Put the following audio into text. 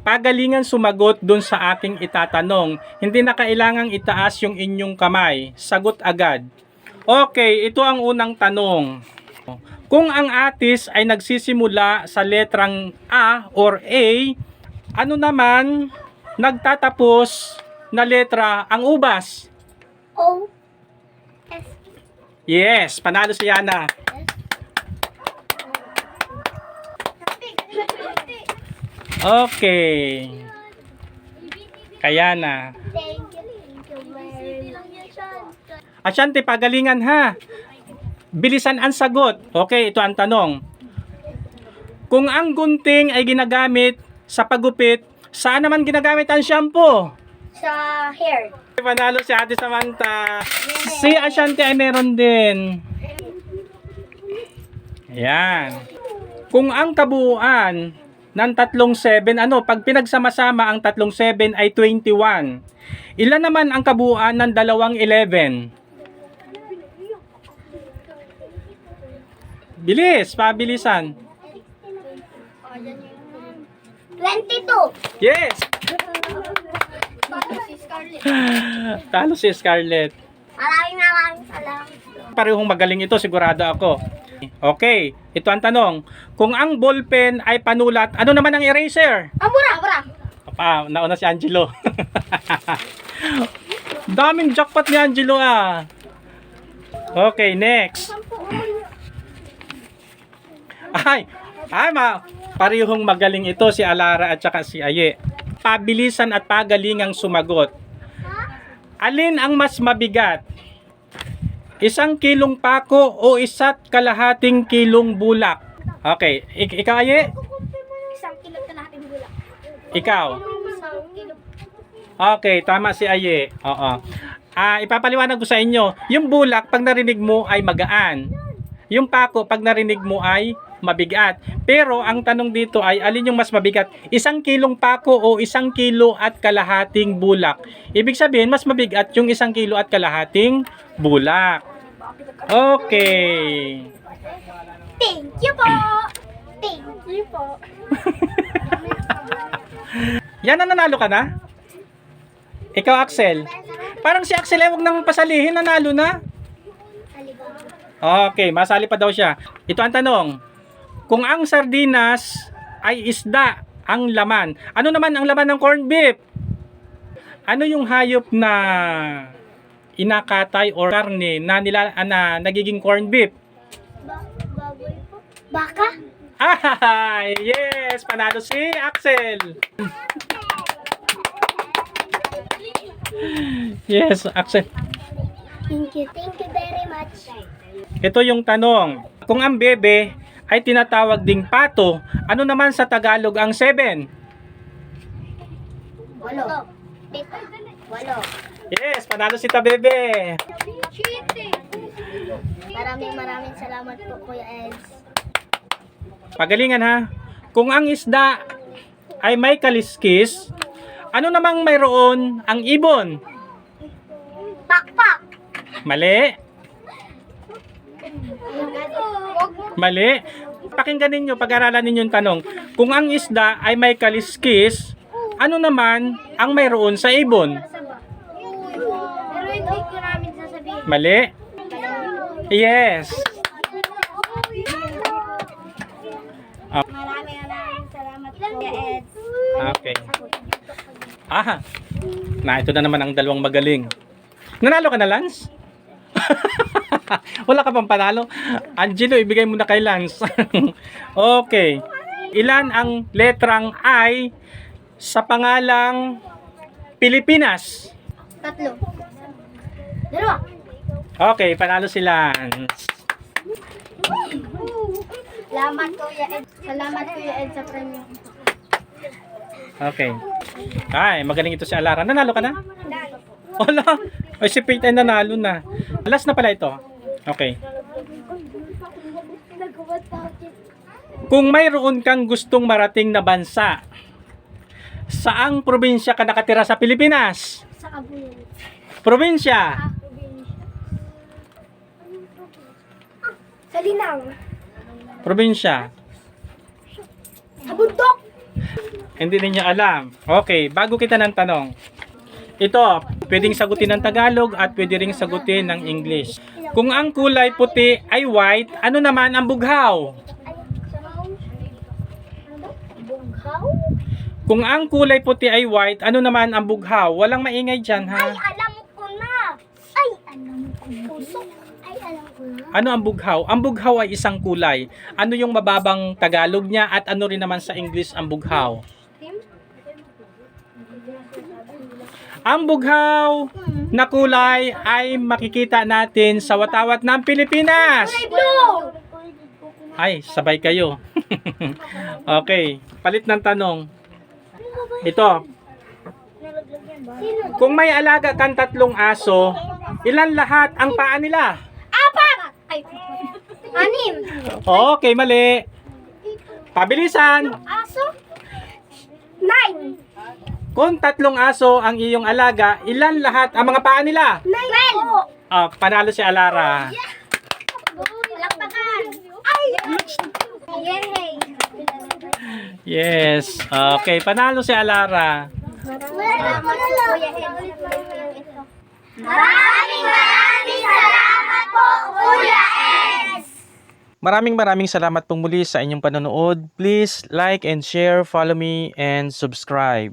pagalingan sumagot dun sa aking itatanong. Hindi na kailangang itaas yung inyong kamay. Sagot agad. Okay, ito ang unang tanong. Kung ang atis ay nagsisimula sa letrang A or A, ano naman nagtatapos na letra ang ubas? O. S. Yes, panalo si Yana. Okay. Kaya na. Thank you. Thank you very much. Asyante, pagalingan ha. Bilisan ang sagot. Okay, ito ang tanong. Kung ang gunting ay ginagamit sa pagupit, saan naman ginagamit ang shampoo? Sa hair. Panalo si Ate Samantha. Si Ashanti ay meron din. Yan. Kung ang kabuuan ng tatlong 7, ano, pag pinagsama-sama ang tatlong 7 ay 21. Ilan naman ang kabuuan ng dalawang 11? Bilis, pabilisan. 22. Yes! Bago si Scarlett. Talo si Scarlett. Maraming maraming salamat. parehong magaling ito, sigurado ako. Okay, ito ang tanong. Kung ang ballpen ay panulat, ano naman ang eraser? Abura. Abura. Pa, nauna si Angelo. Daming jackpot ni Angelo ah. Okay, next. Ay, ay ma, parehong magaling ito si Alara at saka si Aye. Pabilisan at pagalingang sumagot. Alin ang mas mabigat? Isang kilong pako o isa't kalahating kilong bulak? Okay, ik- ikaw Aye? Isang kilo kalahating bulak. Ikaw? Okay, tama si Aye. Oo. Ah, ipapaliwanag ko sa inyo, yung bulak pag narinig mo ay magaan. Yung pako pag narinig mo ay mabigat. Pero ang tanong dito ay alin yung mas mabigat? Isang kilong pako o isang kilo at kalahating bulak? Ibig sabihin, mas mabigat yung isang kilo at kalahating bulak. Okay. Thank you po. Thank you po. Yan na nanalo ka na? Ikaw, Axel. Parang si Axel ay huwag nang pasalihin, nanalo na. Okay, masali pa daw siya. Ito ang tanong. Kung ang sardinas ay isda ang laman, ano naman ang laman ng corned beef? Ano yung hayop na inakatay or karne na nila na nagiging corned beef? Ba baboy po. Baka? Ah, yes, panalo si Axel. Yes, Axel. Thank you. Thank you very much. Ito yung tanong. Kung ang bebe ay tinatawag ding pato, ano naman sa Tagalog ang seven? Walo. Walo. Yes, panalo si Tabebe. Maraming maraming salamat po Kuya Eds. Pagalingan ha. Kung ang isda ay may kaliskis, ano namang mayroon ang ibon? Pakpak. Mali. Mali. Pakinggan ninyo, pag-aralan ninyo yung tanong. Kung ang isda ay may kaliskis, ano naman ang mayroon sa ibon? Pero hindi ko namin sasabihin. Mali. Yes. Maraming maraming salamat po Kuya Eds. Okay. Ah, na ito na naman ang dalawang magaling. Nanalo ka na, Lance? Wala ka pang panalo? Angelo, ibigay mo na kay Lance. okay. Ilan ang letrang I sa pangalang Pilipinas? Tatlo. Dalawa. Okay, panalo si Lance. Salamat Kuya Ed. Salamat Kuya Ed sa premium. Okay. Ay, magaling ito si Alara. Nanalo ka na? Wala. Ay, si Pete ay nanalo na. Last na pala ito. Okay. Kung mayroon kang gustong marating na bansa, saang probinsya ka nakatira sa Pilipinas? Sa Kabul. Probinsya. Sa Linang. Probinsya. Sa Bundok. Hindi ninyo alam. Okay, bago kita ng tanong. Ito, pwedeng sagutin ng Tagalog at pwede ring sagutin ng English. Kung ang kulay puti ay white, ano naman ang bughaw? Kung ang kulay puti ay white, ano naman ang bughaw? Walang maingay dyan, Ay, ha? alam ko na. Ay, alam ko na. Puso. Ay, alam ko na. Ano ang bughaw? Ang bughaw ay isang kulay. Ano yung mababang Tagalog niya at ano rin naman sa English ang bughaw? Ang bughaw na kulay ay makikita natin sa watawat ng Pilipinas. Blue! Ay, sabay kayo. okay, palit ng tanong. Ito, kung may alaga kang tatlong aso, ilan lahat ang paa nila? Apat! Ay, anim. Okay, mali. Pabilisan. Aso? Nine. Kung tatlong aso ang iyong alaga, ilan lahat ang mga paa nila? Twelve. Ah, panalo si Alara. Lakpakan. Ay! Yay! Yes. Okay, panalo si Alara. Salamat po, Kuya Henry. Maraming maraming salamat po, Kuya S. Maraming maraming salamat pong muli sa inyong panonood. Please like and share, follow me, and subscribe.